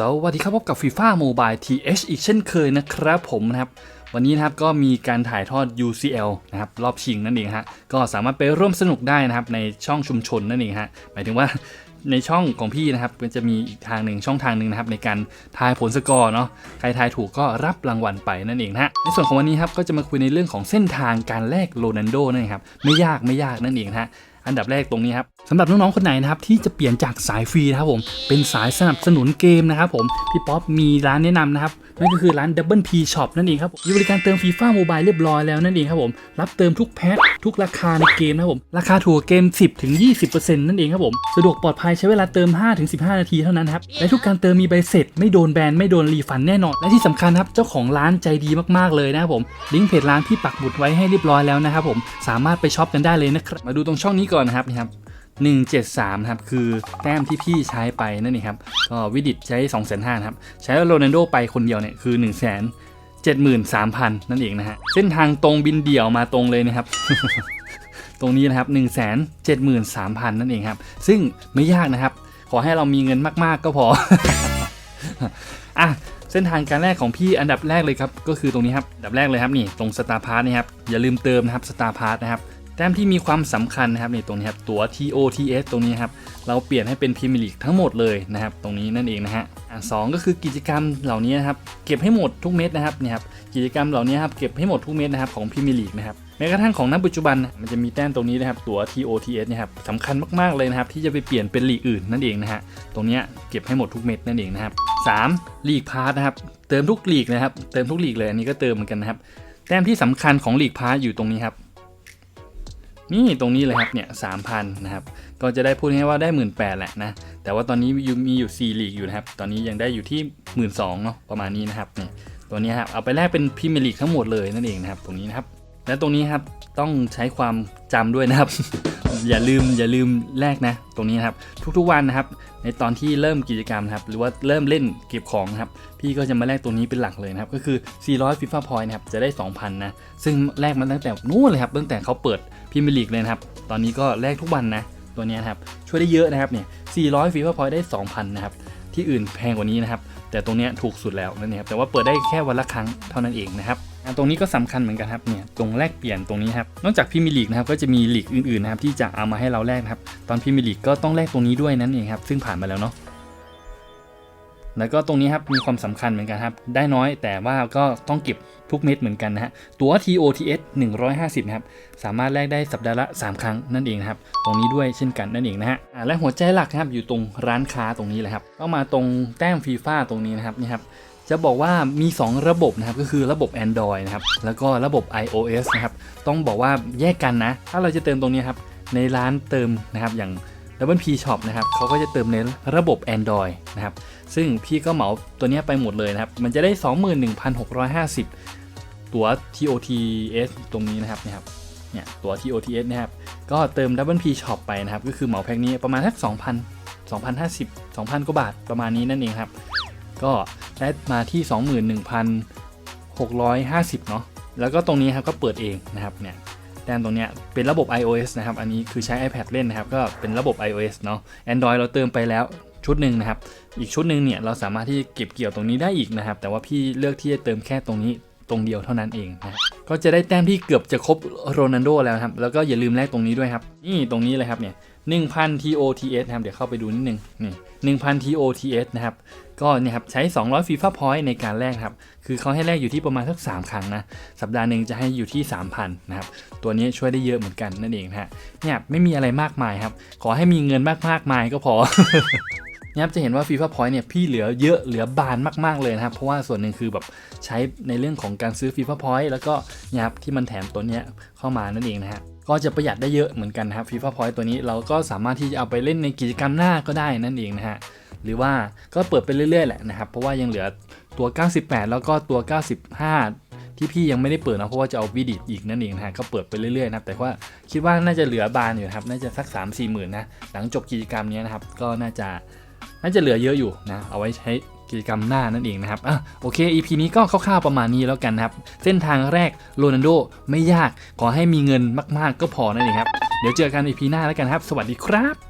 สวัสดีครับพบกับ FIFA Mobile TH อีกเช่นเคยนะครับผมนะครับ วันนี้นะครับก็มีการถ่ายทอด UCL นะครับรอบชิงนั่นเองฮะก็สามารถไปร่วมสนุกได้นะครับในช่องชุมชนนั่นเองฮะหมายถึงว่าในช่องของพี่นะครับมันจะมีอีกทางหนึ่งช่องทางหนึ่งนะครับในการทายผลสกอร์เนาะใครทายถูกก็รับรางวัลไปนั่นเองนะฮะในส่วนของวันนี้ครับก็จะมาคุยในเรื่องของเส้นทางการแลกโรนัลโดนั่นเองครับไม่ยากไม่ยากนั่นเองนะฮะ อันดับแรกตรงนี้ครับสำหรับน้องๆคนไหนนะครับที่จะเปลี่ยนจากสายฟรีนะครับผมเป็นสายสนับสนุนเกมนะครับผมพี่ป๊อปมีร้านแนะนำนะครับ นั่นก็คือร้าน Double P Shop นั่นเองครับผมมีบริการเติมฟีฟ่าโมบายเรียบร้อยแล้วนั่นเองครับผมรับเติมทุกแพ็คทุกราคาในเกมนะครับผมราคาถูกกว่าเกม 10ถึง20%นั่นเองครับผมสะดวกปลอดภัยใช้เวลาเติม5ถึง15 นาทีเท่านั้นครับและทุกการเติมมีใบเสร็จ ไม่โดนแบนไม่โดนรีฟันแน่นอน และที่สำคัญครับเจ้าของร้านใจดีมากๆเลยนะครับผมลิงก์เพจร้านพี่ปักหมุดไว้ให้เรียบร้อยแล้วนะครับผมสามารถไปช็อปกันได้เลยนะครับมาดูตรงช่องนี้ก่อนนะครับนี่ครับ 173นะครับคือแต้มที่พี่ใช้ไปนั่นเองครับก็วิดิตใช้2 5 0 0 0ครับใช้โรนัลโดไปคนเดียวเนี่ยคือ1 7 3 0 0 0 นั่นเองนะฮะเส้นทางตรงบินเดี่ยวมาตรงเลยนะครับ ตรงนี้นะครับ1 7 3 0 0 0 นั่นเองครับ ซึ่งไม่ยากนะครับ ขอให้เรามีเงินมากๆก็พออะเส้นทางการแรกของพี่อันดับแรกเลยครับ ก็คือตรงนี้ครับอันดับแรกเลยครับนี่ตรงสตาร์พาร์ทนี่ครับอย่าลืมเติมนะครับสตาร์พาร์ทนะครับ แต้มที่มีความสำคัญนะครับในตรงนี้ครับตัว TOTS ตรงนี้ครับเราเปลี่ยนให้เป็นพรีเมียร์ลีกทั้งหมดเลยนะครับตรงนี้นั่นเองนะฮะสองก็คือกิจกรรมเหล่านี้นะครับเก็บให้หมดทุกเม็ดนะครับเนี่ยครับกิจกรรมเหล่านี้ครับเก็บให้หมดทุกเม็ดนะครับของพรีเมียร์ลีกนะครับแม้กระทั่งของนักปัจจุบันนะมันจะมีแต้มตรงนี้นะครับตัว TOTS นะครับสำคัญมากๆเลยนะครับที่จะไปเปลี่ยนเป็นลีกอื่นนั่นเองนะฮะตรงนี้เก็บให้หมดทุกเม็ดนั่นเองนะครับสามลีกพาร์นะครับเติมทุกลีกนะครับเติมทุกลีกเลยอันนี้ก็เติมเหมือนกันนะครับแต้มที่สำคัญของลีกพาร์อยู่ตรงนี้ครับ นี่ตรงนี้เลยครับเนี่ยสามพันนะครับ ก็จะได้พูดง่ายว่าได้หมื่นแปดแหละนะ แต่ว่าตอนนี้อยู่มีอยู่ 4 ลีกอยู่นะครับ ตอนนี้ยังได้อยู่ที่หมื่นสองเนาะประมาณนี้นะครับเนี่ยตัวนี้ครับเอาไปแลกเป็นพรีเมียร์ลีกทั้งหมดเลยนั่นเองนะครับตรงนี้นะครับและตรงนี้ครับต้องใช้ความจำด้วยนะครับ อย่าลืมอย่าลืมแลกนะ ตรงนี้นะครับ ทุกๆวันนะครับ ในตอนที่เริ่มกิจกรรมนะครับ หรือว่าเริ่มเล่นเก็บของนะครับ พี่ก็จะมาแลกตัวนี้เป็นหลักเลยนะครับ ก็คือ 400 FIFA Point นะครับ จะได้ 2,000 นะ ซึ่งแลกมาตั้งแต่นู้นเลยครับ ตั้งแต่เขาเปิดพรีเมียร์ลีกเลยนะครับ ตอนนี้ก็แลกทุกวันนะ ตัวนี้นะครับ ช่วยได้เยอะนะครับเนี่ย 400 FIFA Point ได้ 2,000 นะครับ ที่อื่นแพงกว่านี้นะครับ แต่ตรงนี้ถูกสุดแล้วนั่นเองครับ แต่ว่าเปิดได้แค่วันละครั้งเท่านั้นเองนะครับ ตรงนี้ก็สำคัญเหมือนกันครับเนี่ยตรงแลกเปลี่ยนตรงนี้ครับนอกจากพรีเมียร์ลีกนะครับก็จะมีลีกอื่นๆนะครับที่จะเอามาให้เราแลกนะครับตอนพรีเมียร์ลีกก็ต้องแลกตรงนี้ด้วยนั่นเองครับซึ่งผ่านมาแล้วเนาะแล้วก็ตรงนี้ครับมีความสำคัญเหมือนกันครับได้น้อยแต่ว่าก็ต้องเก็บทุกเม็ดเหมือนกันนะฮะตัว TOTS 150นะครับสามารถแลกได้สัปดาห์ละ 3 ครั้งนั่นเองครับตรงนี้ด้วยเช่นกันนั่นเองนะฮะและหัวใจหลักนะครับอยู่ตรงร้านค้าตรงนี้แหละครับก็มาตรงแต้มฟีฟ่าตรงนี้นะครับนี่ครับ จะบอกว่ามี 2 ระบบนะครับก็คือระบบ Android นะครับแล้วก็ระบบ iOS นะครับต้องบอกว่าแยกกันนะ ถ้าเราจะเติมตรงนี้ครับในร้านเติมนะครับอย่าง Double P Shop นะครับเขาก็จะเติมในระบบ Android นะครับซึ่งพี่ก็เหมาตัวนี้ไปหมดเลยนะครับมันจะได้ 21,650 ตัว TOTS ตรงนี้นะครับนะครับเนี่ยตัว TOTS นะครับก็เติม Double P Shop ไปนะครับก็คือเหมาแพ็คนี้ประมาณสัก2,000 2,050 2,000กว่าบาทประมาณนี้นั่นเองครับก็ ได้มาที่ 21,650 เนาะแล้วก็ตรงนี้ครับก็เปิดเองนะครับเนี่ยแต้มตรงเนี้ยเป็นระบบ iOS นะครับ อันนี้คือใช้ iPad เล่นนะครับ ก็เป็นระบบ iOS เนาะ Android เราเติมไปแล้วชุดหนึ่งนะครับ อีกชุดหนึ่งเนี่ยเราสามารถที่เก็บเกี่ยวตรงนี้ได้อีกนะครับ แต่ว่าพี่เลือกที่จะเติมแค่ตรงนี้ตรงเดียวเท่านั้นเองนะครับก็จะได้แต้มที่เกือบจะครบโรนัลโดแล้วครับ แล้วก็อย่าลืมแลกตรงนี้ด้วยครับ นี่ตรงนี้เลยครับเนี่ย 1,000 TOTS นะครับ เดี๋ยวเข้าไปดูนิดนึงนี่1,000 TOTS นะครับ ก็เนี่ยครับใช้ 200 FIFA Point ในการแลกครับ คือเขาให้แลกอยู่ที่ประมาณสัก 3 ครั้งนะ สัปดาห์หนึ่งจะให้อยู่ที่ 3,000 นะครับ ตัวนี้ช่วยได้เยอะเหมือนกันนั่นเองนะฮะเนี่ยไม่มีอะไรมากมายครับ ขอให้มีเงินมากมากๆมายก็พอนี่ยครับจะเห็นว่า FIFA Point เนี่ยพี่เหลือเยอะเหลือบานมากๆเลยนะครับ เพราะว่าส่วนหนึ่งคือแบบใช้ในเรื่องของการซื้อ FIFA Point แล้วก็เนี่ยครับที่มันแถมตัวเนี้ยเข้ามานั่นเองนะฮะ ก็จะประหยัดได้เยอะเหมือนกันนะครับ FIFA Point ตัวนี้เราก็สามารถที่จะเอาไปเล่นในกิจกรรมหน้าก็ได้นั่นเองนะฮะ หรือว่าก็เปิดไปเรื่อยๆแหละนะครับ เพราะว่ายังเหลือตัว 98 แล้วก็ตัว 95 ที่พี่ยังไม่ได้เปิดนะเพราะว่าจะเอาวิดิตอีกนั่นเองนะฮะก็เปิดไปเรื่อยๆนะแต่ว่าคิดว่าน่าจะเหลือบานอยู่นะครับน่าจะสัก 3 4 หมื่นนะหลังจบกิจกรรมนี้นะครับก็น่าจะน่าจะเหลือเยอะอยู่นะเอาไว้ใช้ กิจกรรมหน้านั่นเองนะครับอะโอเค EP นี้ก็คร่าวๆประมาณนี้แล้วกันนะครับ เส้นทางแรกโรนันโดไม่ยาก ขอให้มีเงินมากๆก็พอนั่นเองครับ เดี๋ยวเจอกัน EP หน้าแล้วกันครับ สวัสดีครับ